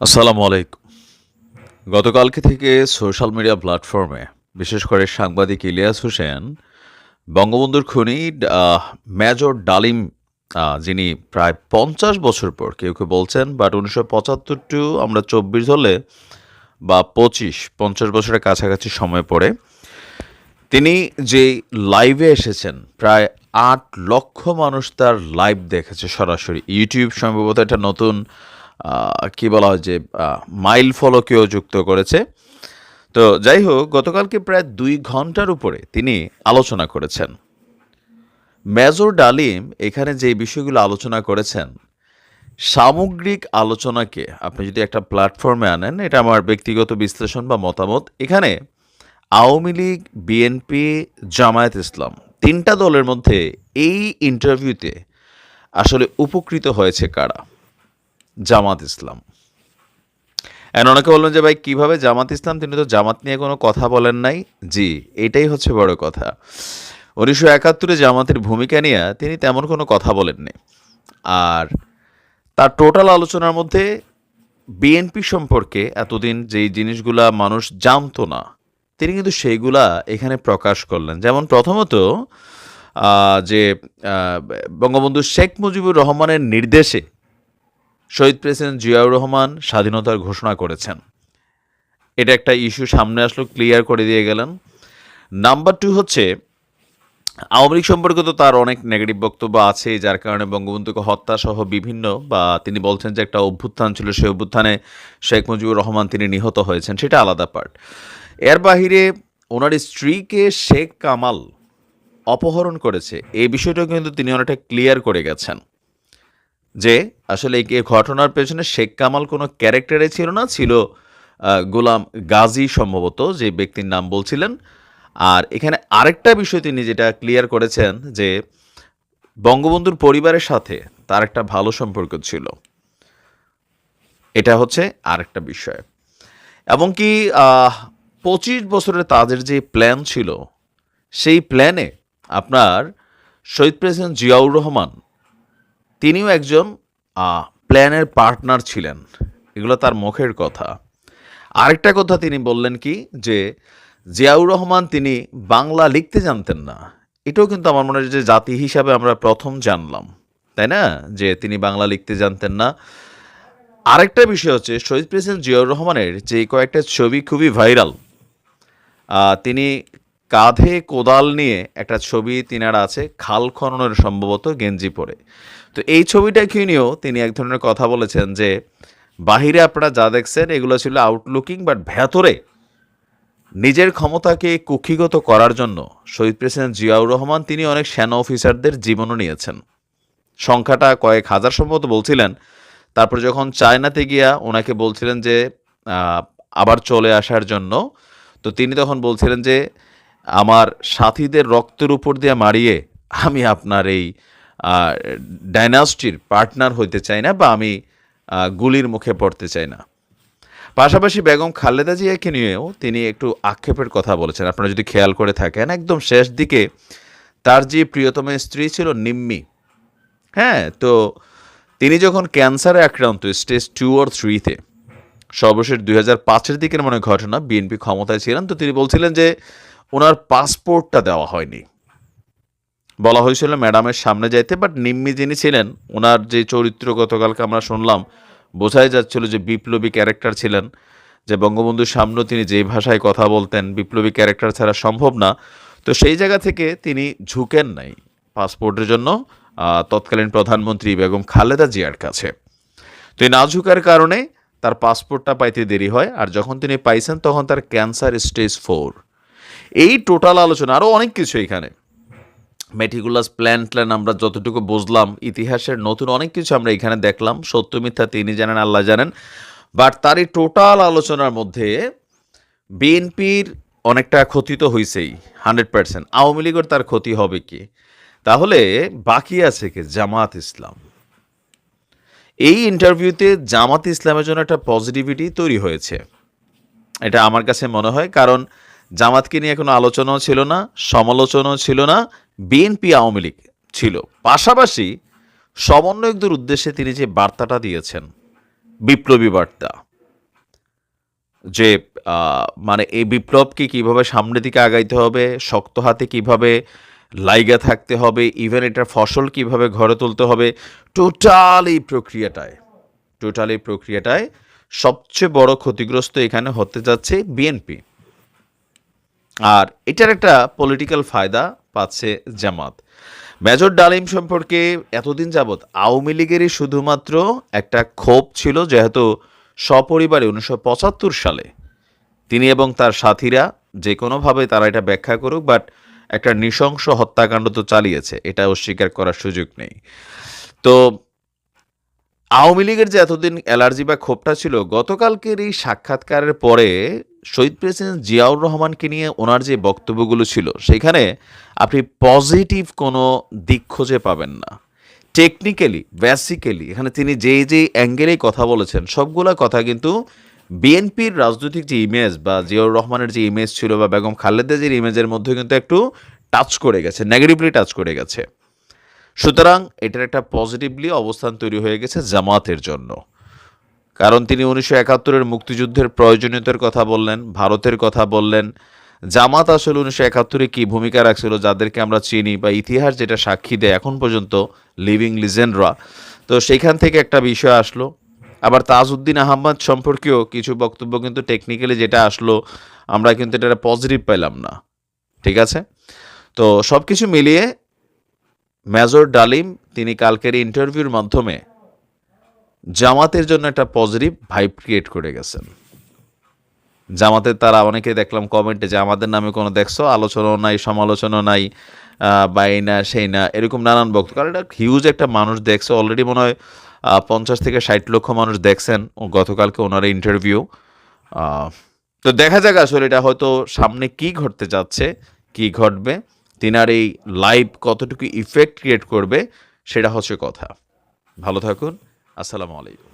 আসসালামু আলাইকুম। গতকালকে থেকে সোশ্যাল মিডিয়া প্ল্যাটফর্মে, বিশেষ করে সাংবাদিক ইলিয়াস হোসেন, বঙ্গবন্ধুর খুনি মেজর ডালিম যিনি প্রায় পঞ্চাশ বছর পর, কেউ কেউ বলছেন বাট উনিশশো পঁচাত্তর টু আমরা চব্বিশ হলে বা পঁচিশ, পঞ্চাশ বছরের কাছাকাছি সময় পড়ে, তিনি যে লাইভে এসেছেন, প্রায় আট লক্ষ মানুষ তার লাইভ দেখেছে সরাসরি। ইউটিউব সম্ভবত একটা নতুন কি বলা হয় যে মাইল ফলকেও যুক্ত করেছে। তো যাই হোক, গতকালকে প্রায় দুই ঘণ্টার উপরে তিনি আলোচনা করেছেন। মেজর ডালিম এখানে যে বিষয়গুলো আলোচনা করেছেন, সামগ্রিক আলোচনাকে আপনি যদি একটা প্ল্যাটফর্মে আনেন, এটা আমার ব্যক্তিগত বিশ্লেষণ বা মতামত, এখানে আওয়ামী লীগ, বিএনপি, জামায়াত ইসলাম তিনটা দলের মধ্যে এই ইন্টারভিউতে আসলে উপকৃত হয়েছে কারা? জামাত ইসলাম। এন অনেকে বললেন যে, ভাই, কীভাবে জামাত ইসলাম? তিনি তো জামাত নিয়ে কোনো কথা বলেন নাই। জি, এটাই হচ্ছে বড় কথা। উনিশশো একাত্তরে জামাতের ভূমিকা নিয়ে তিনি তেমন কোনো কথা বলেননি। আর তার টোটাল আলোচনার মধ্যে বিএনপি সম্পর্কে এতদিন যেই জিনিসগুলা মানুষ জানতো না, তিনি কিন্তু সেইগুলা এখানে প্রকাশ করলেন। যেমন প্রথমত যে বঙ্গবন্ধু শেখ মুজিবুর রহমানের নির্দেশে শহীদ প্রেসিডেন্ট জিয়াউর রহমান স্বাধীনতার ঘোষণা করেছেন। এটা একটা ইস্যু সামনে আসলো, ক্লিয়ার করে দিয়ে গেলেন। নাম্বার টু হচ্ছে, আওয়ামী লীগ সম্পর্কে তো তার অনেক নেগেটিভ বক্তব্য আছে, যার কারণে বঙ্গবন্ধুকে হত্যা সহ বিভিন্ন, বা তিনি বলছেন যে একটা অভ্যুত্থান ছিল, সেই অভ্যুত্থানে শেখ মুজিবুর রহমান তিনি নিহত হয়েছেন, সেটা আলাদা পার্ট এর বাহিরে ওনার স্ত্রীকে শেখ কামাল অপহরণ করেছে, এই বিষয়টাও কিন্তু তিনি অনেকটা ক্লিয়ার করে গেছেন। যে আসলে এই ঘটনার পেছনে শেখ কামাল কোনো ক্যারেক্টারে ছিল না, ছিল গোলাম গাজী সম্ভবত, যে ব্যক্তির নাম বলছিলেন। আর এখানে আরেকটা বিষয় তিনি যেটা ক্লিয়ার করেছেন যে বঙ্গবন্ধুর পরিবারের সাথে তার একটা ভালো সম্পর্ক ছিল। এটা হচ্ছে আরেকটা বিষয়। এবং কি পঁচিশ বছরের তাদের যে প্ল্যান ছিল, সেই প্ল্যানে আপনার শহীদ প্রেসিডেন্ট জিয়াউর রহমান তিনিও একজন প্ল্যানের পার্টনার ছিলেন। এগুলো তার মুখের কথা। আরেকটা কথা তিনি বললেন কি, যে জিয়াউর রহমান তিনি বাংলা লিখতে জানতেন না। এটাও কিন্তু আমার মনে হয় যে জাতি হিসাবে আমরা প্রথম জানলাম, তাই না? যে তিনি বাংলা লিখতে জানতেন না। আরেকটা বিষয় হচ্ছে, শহীদ প্রেসিডেন্ট জিয়াউর রহমানের যে কয়েকটা ছবি খুবই ভাইরাল। তিনি কাঁধে কোদাল নিয়ে একটা ছবি তিনার আছে, খাল খননের সম্ভবত গেঞ্জি পরে। তো এই ছবিটাকে নিয়েও তিনি এক ধরনের কথা বলেছেন যে, বাহিরে আপনারা যা দেখছেন, এগুলো ছিল আউটলুকিং বাট ভেতরে নিজের ক্ষমতাকে কুক্ষিগত করার জন্য শহীদ প্রেসিডেন্ট জিয়াউর রহমান, তিনি অনেক সেনা অফিসারদের জীবনও নিয়েছেন। সংখ্যাটা কয়েক হাজার সম্ভবত বলছিলেন। তারপর যখন চায়নাতে গিয়া ওনাকে বলছিলেন যে আবার চলে আসার জন্য, তো তিনি তখন বলছিলেন যে আমার সাথীদের রক্তের উপর দিয়ে মারিয়ে আমি আপনার এই ডাইনাস্টির পার্টনার হইতে চাই না বা আমি গুলির মুখে পড়তে চাই না। পাশাপাশি বেগম খালেদা জিয়াকে নিয়েও তিনি একটু আক্ষেপের কথা বলেছেন। আপনারা যদি খেয়াল করে থাকেন, একদম শেষ দিকে তার যে প্রিয়তম স্ত্রী ছিল নিম্মি হ্যাঁ তো তিনি যখন ক্যান্সারে আক্রান্ত, স্টেজ টু অর থ্রিতে, সর্বশেষ দুই হাজার পাঁচের দিকের মনে ঘটনা, বিএনপি ক্ষমতায় ছিলেন, তো তিনি বলছিলেন যে ওনার পাসপোর্টটা দেওয়া হয়নি। বলা হয়েছিল ম্যাডামের সামনে যাইতে বাট নিম্মি যিনি ছিলেন, ওনার যে চরিত্র গতকালকে আমরা শুনলাম, বোঝাই যাচ্ছিল যে বিপ্লবী ক্যারেক্টার ছিলেন, যে বঙ্গবন্ধুর সামনে তিনি যে ভাষায় কথা বলতেন, বিপ্লবী ক্যারেক্টার ছাড়া সম্ভব না। তো সেই জায়গা থেকে তিনি ঝুঁকেন নাই পাসপোর্টের জন্য তৎকালীন প্রধানমন্ত্রী বেগম খালেদা জিয়ার কাছে। তো এই না ঝুঁকার কারণে তার পাসপোর্টটা পাইতে দেরি হয়, আর যখন তিনি পাইছেন তখন তার ক্যান্সার স্টেজ ফোর এই টোটাল আলোচনা আরও অনেক কিছু এখানে। মেটিকুলাস প্ল্যান ট্ল্যান আমরা যতটুকু বুঝলাম, ইতিহাসের নতুন অনেক কিছু আমরা এখানে দেখলাম, সত্য মিথ্যা তিনি জানেন, আল্লাহ জানেন। বাট তার এই টোটাল আলোচনার মধ্যে বিএনপির অনেকটা ক্ষতি তো হয়েছেই হান্ড্রেড পার্সেন্ট। আওয়ামী লীগের তার ক্ষতি হবে কি? তাহলে বাকি আছে কি? জামাত ইসলাম। এই ইন্টারভিউতে জামাত ইসলামের জন্য একটা পজিটিভিটি তৈরি হয়েছে। এটা আমার কাছে মনে হয়, কারণ জামাতকে নিয়ে কোনো আলোচনাও ছিল না, সমালোচনাও ছিল না, বিএনপি আওয়ামী লীগ ছিল। পাশাপাশি সমন্বয়কদের উদ্দেশ্যে তিনি যে বার্তাটা দিয়েছেন, বিপ্লবী বার্তা, যে মানে এই বিপ্লবকে কীভাবে সামনের দিকে আগাইতে হবে, শক্ত হাতে কীভাবে লাইগা থাকতে হবে ইভেন এটার ফসল কীভাবে ঘরে তুলতে হবে, টোটাল এই প্রক্রিয়াটায়, টোটাল এই প্রক্রিয়াটায় সবচেয়ে বড় ক্ষতিগ্রস্ত এখানে হতে যাচ্ছে বিএনপি। আর এটার একটা পলিটিক্যাল ফায়দা পাচ্ছে জামাত। মেজর ডালিম সম্পর্কে এতদিন যাবৎ আওয়ামী লীগেরই শুধুমাত্র একটা ক্ষোভ ছিল, যেহেতু সপরিবারে উনিশশো পঁচাত্তর সালে তিনি এবং তার সাথীরা যে কোনোভাবে তারা এটা ব্যাখ্যা করুক বাট একটা নৃশংস হত্যাকাণ্ড তো চালিয়েছে এটা অস্বীকার করার সুযোগ নেই। তো আওয়ামী লীগের যে এতদিন অ্যালার্জি বা ক্ষোভটা ছিল, গতকালকের এই সাক্ষাৎকারের পরে শহীদ প্রেসিডেন্ট জিয়াউর রহমানকে নিয়ে ওনার যে বক্তব্যগুলো ছিল, সেখানে আপনি পজিটিভ কোনো দিক খুঁজে পাবেন না। টেকনিক্যালি, বেসিক্যালি, এখানে তিনি যেই যেই অ্যাঙ্গেলেই কথা বলেছেন, সবগুলা কথা কিন্তু বিএনপির রাজনৈতিক যে ইমেজ বা জিয়াউর রহমানের যে ইমেজ ছিল বা বেগম খালেদা জির ইমেজের মধ্যে কিন্তু একটু টাচ করে গেছে নেগেটিভলি টাচ করে গেছে। সুতরাং এটার একটা পজিটিভলি অবস্থান তৈরি হয়ে গেছে জামাতের জন্য। কারণ তিনি উনিশশো একাত্তরের মুক্তিযুদ্ধের প্রয়োজনীয়তার কথা বললেন, ভারতের কথা বললেন। জামাত আসলে উনিশশো একাত্তরে কী ভূমিকা রাখছিল যাদেরকে আমরা চিনি বা ইতিহাস যেটা সাক্ষী দেয় এখন পর্যন্ত লিভিং লিজেন্ডরা তো সেইখান থেকে একটা বিষয় আসলো। আবার তাজউদ্দিন আহমদ সম্পর্কেও কিছু বক্তব্য কিন্তু টেকনিক্যালি যেটা আসলো, আমরা কিন্তু এটা পজিটিভ পেলাম না। ঠিক আছে? তো সব কিছু মিলিয়ে মেজর ডালিম, তিনি কালকের ইন্টারভিউর মাধ্যমে জামাতের জন্য একটা পজিটিভ ভাইব ক্রিয়েট করে গেছেন। জামাতের তারা অনেকে দেখলাম কমেন্টে যে, আমাদের নামে কোনো দেখছ? আলোচনাও নাই সমালোচনা নাই বা এই না, সেই না, এরকম নানান বক্তব্য। কারণ এটা হিউজ একটা মানুষ দেখছে। অলরেডি মনে হয় পঞ্চাশ থেকে ষাট লক্ষ মানুষ দেখছেন গতকালকে ওনার ইন্টারভিউ তো দেখা যাক আসলে এটা হয়তো সামনে কি ঘটতে যাচ্ছে, কি ঘটবে। তিনার এই লাইভ কতটুকু ইফেক্ট ক্রিয়েট করবে সেটা হচ্ছে কথা। ভালো থাকুন আসসালামু আলাইকুম।